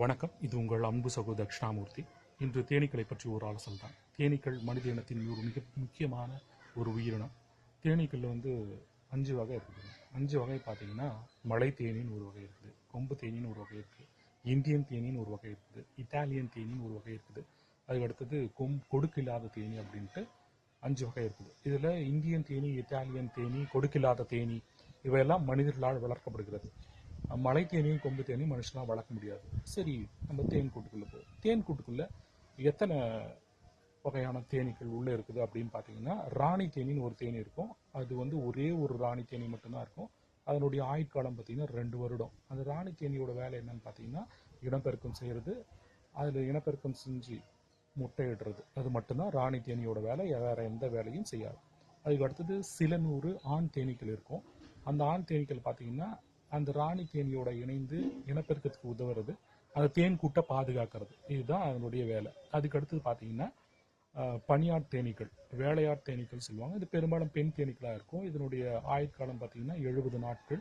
வணக்கம். இது உங்கள் அன்பு சகோதர தட்சிணாமூர்த்தி. இன்று தேனீக்களை பற்றி ஒரு ஆலோசனை தான் தேனீக்கள் மனித இனத்தின் ஒரு மிக முக்கியமான ஒரு உயிரினம். தேனீக்களில் வந்து அஞ்சு வகை இருக்குது. அஞ்சு வகை பார்த்தீங்கன்னா மலை தேனின்னு ஒரு வகை இருக்குது கொம்பு தேனின்னு ஒரு வகை இருக்குது இந்தியன் தேனின்னு ஒரு வகை இருக்குது இத்தாலியன் தேனின்னு ஒரு வகை இருக்குது. அதுக்கு அடுத்தது கொம் கொடுக்கில்லாத தேனி அப்படின்ட்டு அஞ்சு வகை இருக்குது. இதில் இந்தியன் தேனி இத்தாலியன் தேனி கொடுக்கில்லாத தேனி இவையெல்லாம் மனிதர்களால் வளர்க்கப்படுகிறது. மலை தேனியும் கொம்பு தேனியும் மனுஷனாக வளர்க்க முடியாது. சரி நம்ம தேன் கூட்டுக்குள்ளே போவோம் தேன் கூட்டுக்குள்ளே எத்தனை வகையான தேனீக்கள் உள்ளே இருக்குது அப்படின்னு பார்த்தீங்கன்னா ராணி தேனின்னு ஒரு தேனி இருக்கும். அது வந்து ஒரே ஒரு ராணி தேனி மட்டும்தான் இருக்கும். அதனுடைய ஆயுட்காலம் பார்த்தீங்கன்னா ரெண்டு வருடம். அந்த ராணி தேனியோட வேலை என்னன்னு பார்த்தீங்கன்னா இனப்பெருக்கம் செய்கிறது அதில் இனப்பெருக்கம் செஞ்சு முட்டையிடுறது அது மட்டும்தான் ராணி தேனியோட வேலை வேறு எந்த வேலையும் செய்யாது. அதுக்கு அடுத்தது சில நூறு ஆண் தேனீக்கள் இருக்கும். அந்த ஆண் தேனீக்கள் பார்த்தீங்கன்னா அந்த ராணி தேனியோட இணைந்து இனப்பெருக்கத்துக்கு உதவுறது அந்த தேன் கூட்டை பாதுகாக்கிறது. இதுதான் அதனுடைய வேலை. அதுக்கு அடுத்தது பார்த்தீங்கன்னா அஹ், பனியாட் தேனீக்கள் வேலையாட் தேனீக்கள் சொல்லுவாங்க. இது பெரும்பாலும் பெண் தேனீக்களாக இருக்கும். இதனுடைய ஆயுட்காலம் பார்த்தீங்கன்னா எழுபது நாட்கள்.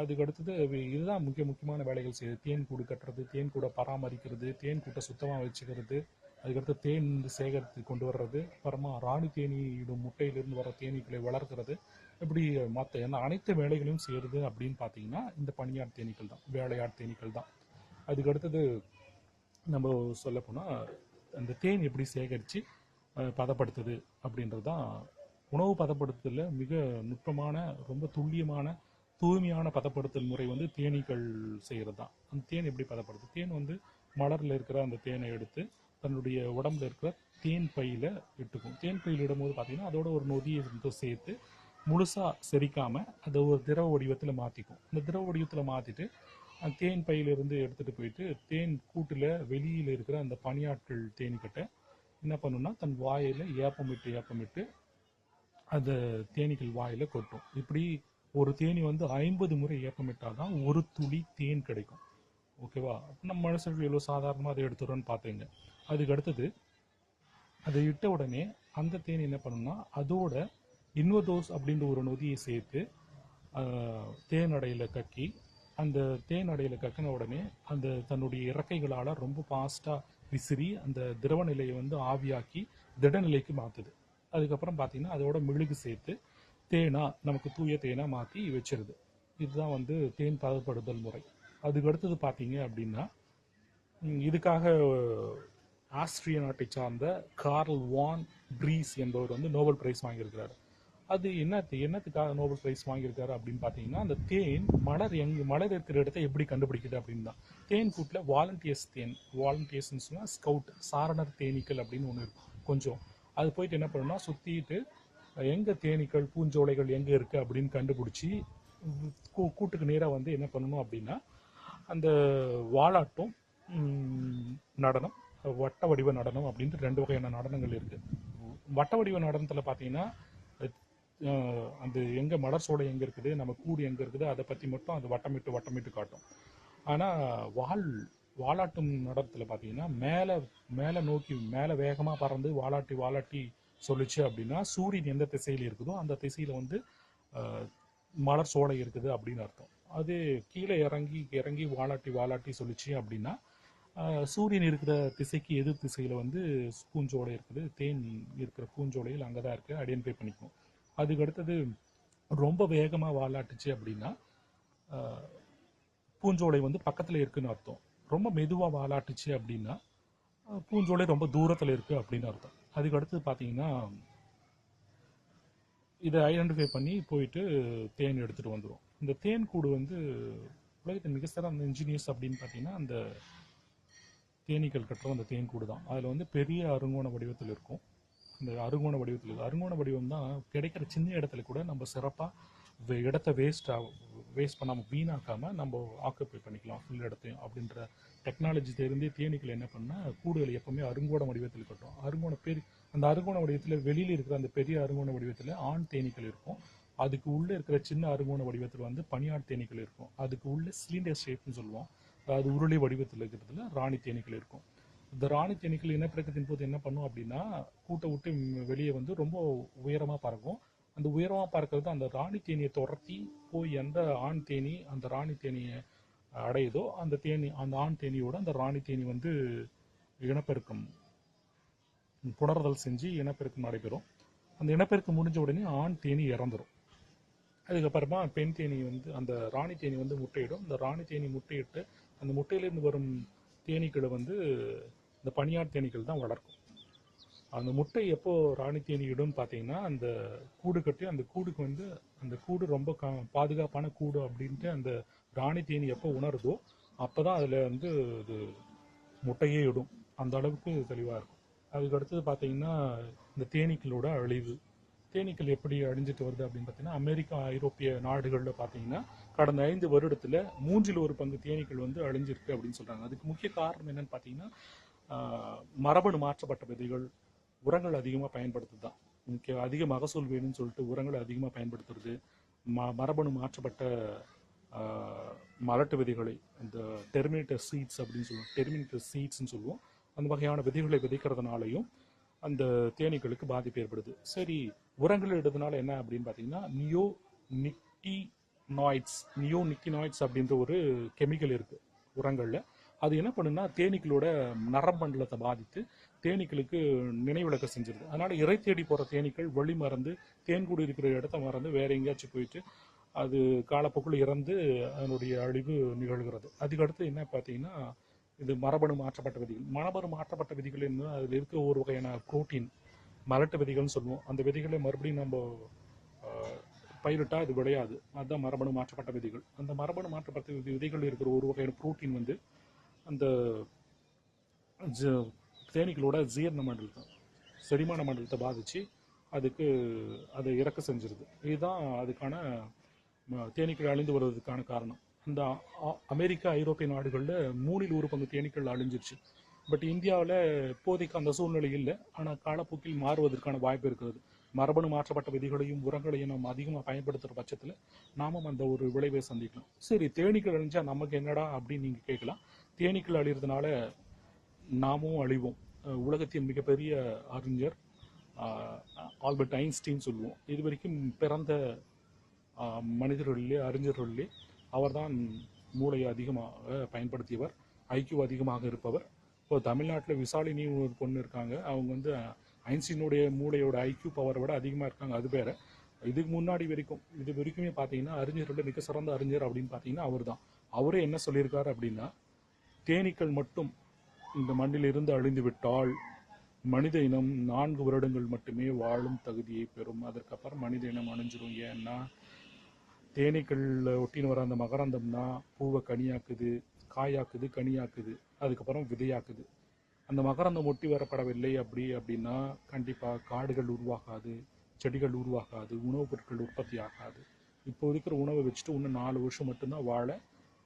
அதுக்கு அடுத்தது இதுதான் முக்கிய முக்கியமான வேலைகள் செய்யுது தேன் கூடு கட்டுறது தேன் கூடை பராமரிக்கிறது தேன் கூட்டை சுத்தமாக வச்சுக்கிறது அதுக்கடுத்து தேன் சேகரித்து கொண்டு வர்றது அப்புறமா ராணி தேனியிடும் முட்டையிலிருந்து வர தேனீக்களை வளர்க்கிறது இப்படி மற்ற என்ன அனைத்து வேலைகளையும் செய்கிறது அப்படின்னு பார்த்தீங்கன்னா இந்த பணியார் தேனீக்கள் தான் வேலையாட் தேனீக்கள் தான். அதுக்கு அடுத்தது நம்ம சொல்ல போனால் அந்த தேன் எப்படி சேகரித்து பதப்படுத்துது அப்படின்றது தான் உணவு பதப்படுத்துதலில் மிக நுட்பமான ரொம்ப துல்லியமான தூய்மையான பதப்படுத்தல் முறை வந்து தேனீக்கள் செய்கிறது தான் அந்த தேன் எப்படி பதப்படுத்து? தேன் வந்து மலரில் இருக்கிற அந்த தேனை எடுத்து தன்னுடைய உடம்புல இருக்கிற தேன் பையில் இட்டுக்கும். தேன் பையில் இடும்போது பார்த்தீங்கன்னா அதோட ஒரு நொதியை சேர்த்து முழுசாக செரிக்காமல் அதை ஒரு திரவ வடிவத்தில் மாற்றிக்கும் அந்த திரவ வடிவத்தில் மாற்றிட்டு அந்த தேன் பையிலிருந்து எடுத்துகிட்டு போயிட்டு தேன் கூட்டில் வெளியில் இருக்கிற அந்த பனியாட்கள் தேன்கிட்ட என்ன பண்ணுன்னா தன் வாயில் ஏப்பமிட்டு ஏப்பமிட்டு அந்த தேனீக்கள் வாயில் கொட்டும். இப்படி ஒரு தேனி வந்து ஐம்பது முறை ஏப்பமிட்டால் தான் ஒரு துளி தேன் கிடைக்கும். ஓகேவா? நம்ம மனுஷர்கள் எவ்வளோ சாதாரணமாக அதை எடுத்துடுறோன்னு பார்த்தீங்க அதுக்கு அடுத்தது அதை இட்ட உடனே அந்த தேனி என்ன பண்ணும்னா அதோட இன்வதோஸ் அப்படின்ற ஒரு நொதியை சேர்த்து தேன் அடையில் கக்கி அந்த தேன் அடையில் கக்கின உடனே அந்த தன்னுடைய இறக்கைகளால் ரொம்ப ஃபாஸ்ட்டாக விசிறி அந்த திரவ நிலையை வந்து ஆவியாக்கி திடநிலைக்கு மாற்றுது அதுக்கப்புறம் பார்த்திங்கன்னா அதோட மெழுகு சேர்த்து தேனாக நமக்கு தூய தேனாக மாற்றி வச்சிருது. இதுதான் வந்து தேன் பதப்படுதல் முறை. அதுக்கு அடுத்தது பார்த்தீங்க அப்படின்னா இதுக்காக ஆஸ்திரிய நாட்டை சார்ந்த கார்ல் வான் ப்ரீஸ் என்பவர் வந்து நோபல் பிரைஸ் வாங்கியிருக்கிறார். அது என்ன என்னத்துக்காக நோபல் பிரைஸ் வாங்கியிருக்காரு அப்படின்னு பார்த்தீங்கன்னா அந்த தேன் மலர் எங்க மலர் இருக்கிற இடத்த எப்படி கண்டுபிடிக்குது அப்படின்னு தான். தேன் கூட்டில் வாலண்டியர்ஸ் தேன் வாலண்டியர்ஸ்னு சொன்னால் ஸ்கவுட் சாரணர் தேனீக்கள் அப்படின்னு ஒன்று இருக்கும். கொஞ்சம். அது போயிட்டு என்ன பண்ணணும்னா சுற்றிட்டு எங்கே தேனீக்கள் பூஞ்சோலைகள் எங்கே இருக்குது அப்படின்னு கண்டுபிடிச்சி கூ- கூட்டுக்கு நேராக வந்து என்ன பண்ணணும் அப்படின்னா அந்த வாலாட்டம் நடனம் வட்ட வடிவ நடனம் அப்படின்ட்டு ரெண்டு வகையான நடனங்கள் இருக்குது வட்ட வடிவ நடனத்தில் பார்த்தீங்கன்னா அந்த எங்கே மலர் சோடை எங்கே இருக்குது? நம்ம கூடு எங்கே இருக்குது? அதை பற்றி மட்டும் அது வட்டமிட்டு வட்டமிட்டு காட்டும். ஆனால் வால் வாலாட்டும் நடத்தில் பார்த்தீங்கன்னா மேலே மேலே நோக்கி மேலே வேகமாக பறந்து வாலாட்டி வாலாட்டி சொல்லுச்சு அப்படின்னா சூரியன் எந்த திசையில் இருக்குதோ அந்த திசையில் வந்து மலர் சோலை இருக்குது அப்படின்னு அர்த்தம். அது கீழே இறங்கி இறங்கி வாலாட்டி வாலாட்டி சொல்லுச்சு அப்படின்னா சூரியன் இருக்கிற திசைக்கு எதிர் திசையில் வந்து பூஞ்சோலை இருக்குது. தேன் இருக்கிற பூஞ்சோலையில் அங்கே தான் இருக்குது ஐடென்டிஃபை பண்ணிக்கும் அதுக்கு அடுத்தது ரொம்ப வேகமாக வாலாட்டுச்சு அப்படின்னா பூஞ்சோலை வந்து பக்கத்தில் இருக்குன்னு அர்த்தம். ரொம்ப மெதுவாக வாலாட்டுச்சு அப்படின்னா பூஞ்சோலை ரொம்ப தூரத்தில் இருக்குது அப்படின்னு அர்த்தம். அதுக்கு அடுத்தது பார்த்தீங்கன்னா இதை ஐடென்டிஃபை பண்ணி போயிட்டு தேன் எடுத்துகிட்டு வந்துடும் இந்த தேன் கூடு வந்து உலகத்தின் மிக சிறந்த இன்ஜினியர்ஸ் அப்படின்னு பார்த்தீங்கன்னா அந்த தேனீக்கள் கட்டுற அந்த தேன் கூடு தான். அதில் வந்து பெரிய அருங்கோண வடிவத்தில் இருக்கும். அந்த அருங்கோண வடிவத்தில் அருங்கோண வடிவம் தான் கிடைக்கிற சின்ன இடத்துல கூட நம்ம சிறப்பாக இடத்த வேஸ்ட் வேஸ்ட் பண்ணாமல் வீணாக்காமல் நம்ம ஆக்குப்பை பண்ணிக்கலாம் ஃபுல் இடத்தையும் அப்படின்ற டெக்னாலஜி தெரிந்தே தேனீக்கள் என்ன பண்ணால் கூடுகள் எப்பவுமே அருங்கோண வடிவத்தில் கட்டும் அருங்கோண பெரிய அந்த அருங்கோண வடிவத்தில் வெளியில் இருக்கிற அந்த பெரிய அருங்கோண வடிவத்தில் ஆண் தேனீக்கள் இருக்கும். அதுக்கு உள்ளே இருக்கிற சின்ன அருங்கோண வடிவத்தில் வந்து பனியாட் தேனீக்கள் இருக்கும். அதுக்கு உள்ளே சிலிண்டர் ஷேப்னு சொல்லுவோம். அது உருளை வடிவத்தில் இருக்கிறதுல ராணி தேனீக்கள் இருக்கும். இந்த ராணி தேனீக்கள் இனப்பெருக்கத்தின் போது என்ன பண்ணும் அப்படின்னா கூட்டை விட்டு வெளியே வந்து ரொம்ப உயரமாக பறக்கும். அந்த உயரமாக பறக்கிறது அந்த ராணி தேனியை துரத்தி போய் எந்த ஆண் தேனி அந்த ராணி தேனியை அடையுதோ அந்த தேனி அந்த ஆண் தேனியோட அந்த ராணி தேனி வந்து இனப்பெருக்கம் புணர்தல் செஞ்சு இனப்பெருக்கம் நடைபெறும். அந்த இனப்பெருக்கம் முடிஞ்ச உடனே ஆண் தேனி இறந்துரும். அதுக்கப்புறமா பெண் தேனி வந்து அந்த ராணி தேனி வந்து முட்டையிடும். அந்த ராணி தேனி முட்டையிட்டு அந்த முட்டையிலிருந்து வரும் தேனீக்களை வந்து இந்த பனியார் தேனீக்கள் தான் வளர்க்கும். அந்த முட்டை எப்போ ராணி தேனி இடும்னு பார்த்தீங்கன்னா அந்த கூடு கட்டி அந்த கூடுக்கு வந்து அந்த கூடு ரொம்ப கா பாதுகாப்பான கூடு அப்படின்ட்டு அந்த ராணி தேனி எப்போ உணருதோ அப்போ தான் அதில் வந்து இது முட்டையே இடும். அந்த அளவுக்கு தெளிவாக இருக்கும். அதுக்கு அடுத்தது பார்த்தீங்கன்னா இந்த தேனீக்களோட அழிவு. தேனீக்கள் எப்படி அழிஞ்சிட்டு வருது அப்படின்னு பார்த்தீங்கன்னா அமெரிக்கா ஐரோப்பிய நாடுகளில் பார்த்தீங்கன்னா கடந்த ஐந்து வருடத்தில் மூன்றில் ஒரு பங்கு தேனீக்கள் வந்து அழிஞ்சிருக்கு அப்படின்னு சொல்கிறாங்க அதுக்கு முக்கிய காரணம் என்னன்னு பார்த்தீங்கன்னா மரபணு மாற்றப்பட்ட விதைகள் உரங்கள் அதிகமாக பயன்படுத்துறது தான். முக்கிய அதிக மகசூல் வேணும்னு சொல்லிட்டு உரங்களை அதிகமாக பயன்படுத்துறது ம மரபணு மாற்றப்பட்ட மரட்டு மலட்டு விதைகளை இந்த டெர்மினேட்டர் சீட்ஸ் அப்படின்னு சொல்லுவோம் டெர்மினேட்டர் சீட்ஸ்னு சொல்லுவோம். அந்த வகையான விதைகளை விதைக்கிறதுனாலையும் அந்த தேனீக்களுக்கு பாதிப்பு ஏற்படுது. சரி உரங்கள் எடுத்ததுனால என்ன அப்படின்னு பார்த்தீங்கன்னா நியோ நிக்டினாய்ட்ஸ் நியோ நிக்டினாய்ட்ஸ் அப்படின்ற ஒரு கெமிக்கல் இருக்குது உரங்களில். அது என்ன பண்ணுன்னா தேனீக்களோட நரம்பண்டலத்தை பாதித்து தேனீக்களுக்கு நினைவிழக்க செஞ்சிருது. அதனால் இறை தேடி போகிற தேனீக்கள் வழி மறந்து தேன்கூடு இருக்கிற இடத்த மறந்து வேற எங்கேயாச்சும் போயிட்டு அது காலப்போக்கில் இறந்து அதனுடைய அழிவு நிகழ்கிறது. அதுக்கடுத்து என்ன பார்த்தீங்கன்னா இது மரபணு மாற்றப்பட்ட விதிகள். மரபணு மாற்றப்பட்ட விதிகள் என்ன? அதில் இருக்க ஒரு வகையான புரோட்டீன் மரட்டு விதைகள்னு சொல்லுவோம். அந்த விதைகளை மறுபடியும் நம்ம பயிரிட்டால் அது விளையாது. அதுதான் மரபணு மாற்றப்பட்ட விதைகள். அந்த மரபணு மாற்றப்பட்ட விதி- இருக்கிற ஒரு வகையான புரோட்டீன் வந்து அந்த ஜ- தேனீக்களோட ஜீரண மண்டலத்தை செரிமான மண்டலத்தை பாதித்து அதுக்கு அதை இறக்க செஞ்சிருது. இதுதான் அதுக்கான தேனீக்கள் அழிந்து வருவதற்கான காரணம். இந்த அ- அமெரிக்கா ஐரோப்பிய நாடுகளில் மூணில் ஒரு பங்கு தேனீக்கள் அழிஞ்சிருச்சு. பட் இந்தியாவில் இப்போதைக்கு அந்த சூழ்நிலை இல்லை. ஆனால் காலப்போக்கில் மாறுவதற்கான வாய்ப்பு இருக்கிறது. மரபணு மாற்றப்பட்ட விதிகளையும் உரங்களையும் நம்ம அதிகமாக பயன்படுத்துகிற பட்சத்தில் நாமும் அந்த ஒரு விளைவை சந்திக்கலாம். சரி தேனீக்கள் அழிஞ்சால் நமக்கு என்னடா அப்படின்னு நீங்கள் கேட்கலாம். தேனீக்கள் அழிகிறதுனால நாமும் அழிவோம். உலகத்தின் மிகப்பெரிய அறிஞர் ஆல்பர்ட் ஐன்ஸ்டீன் சொல்லுவோம். இது வரைக்கும் பிறந்த மனிதர்களிலே அறிஞர்களிலே அவர்தான் மூளையை அதிகமாக பயன்படுத்தியவர் ஐக்கியம் அதிகமாக இருப்பவர். இப்போ தமிழ்நாட்டில் விசாலினி ஒரு பொண்ணு இருக்காங்க. அவங்க வந்து ஐன்ஸ்டீனுடைய மூளையோட ஐக்கியூ பவரை விட அதிகமாக இருக்காங்க. அது பேர் இதுக்கு முன்னாடி வரைக்கும் இது வரைக்குமே பார்த்தீங்கன்னா அறிஞர்களில் மிக சிறந்த அறிஞர் அப்படின்னு பார்த்தீங்கன்னா அவர் தான் அவரே என்ன சொல்லியிருக்காரு அப்படின்னா தேனீக்கள் மட்டும் இந்த மண்ணிலிருந்து அழிந்து விட்டால் மனித இனம் நான்கு வருடங்கள் மட்டுமே வாழும் தகுதியை பெறும். அதற்கப்புறம் மனித இனம் அணிஞ்சிரும். ஏன்னா தேனீக்களில் ஒட்டின்னு வர அந்த மகரந்தம்னா பூவை கனியாக்குது. காயாக்குது கனியாக்குது அதுக்கப்புறம் விதையாக்குது. அந்த மகரந்தம் ஒட்டி வரப்படவில்லை அப்படி அப்படின்னா கண்டிப்பாக காடுகள் உருவாகாது செடிகள் உருவாகாது உணவுப் பொருட்கள் உற்பத்தி ஆகாது. இப்போ இருக்கிற உணவை வச்சுட்டு இன்னும் நாலு வருஷம் மட்டும்தான் வாழ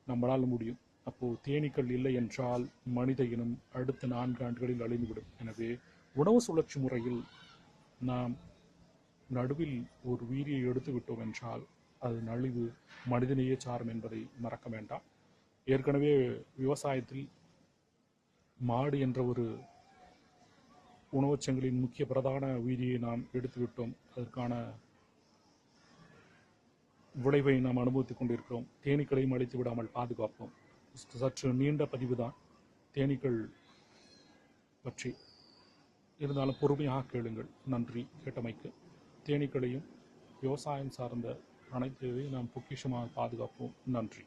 நம்மளால் முடியும். அப்போது தேனீக்கள் இல்லை என்றால் மனித இனம் அடுத்த நான்கு ஆண்டுகளில் அழிந்துவிடும். எனவே உணவு சுழற்சி முறையில் நாம் நடுவில் ஒரு உயிரியை எடுத்து விட்டோம் என்றால் அது நலிவு மனிதனையே சாரும் என்பதை மறக்க வேண்டாம். ஏற்கனவே விவசாயத்தில் மாடு என்ற ஒரு உணவுச்சங்களின் முக்கிய பிரதான உயிரியை நாம் எடுத்துவிட்டோம். அதற்கான விளைவை நாம் அனுபவித்துக் கொண்டிருக்கிறோம். தேனீக்களையும் அழித்து விடாமல் பாதுகாப்போம். சற்று நீண்ட பதிவு தான் தேனீக்கள் பற்றி இருந்தாலும் பொறுமையாக கேளுங்கள். நன்றி. கேட்டமைக்கு. தேனீக்களையும் விவசாயம் சார்ந்த அனைத்தையும் நாம் பொக்கிஷமாக பாதுகாப்போம். நன்றி.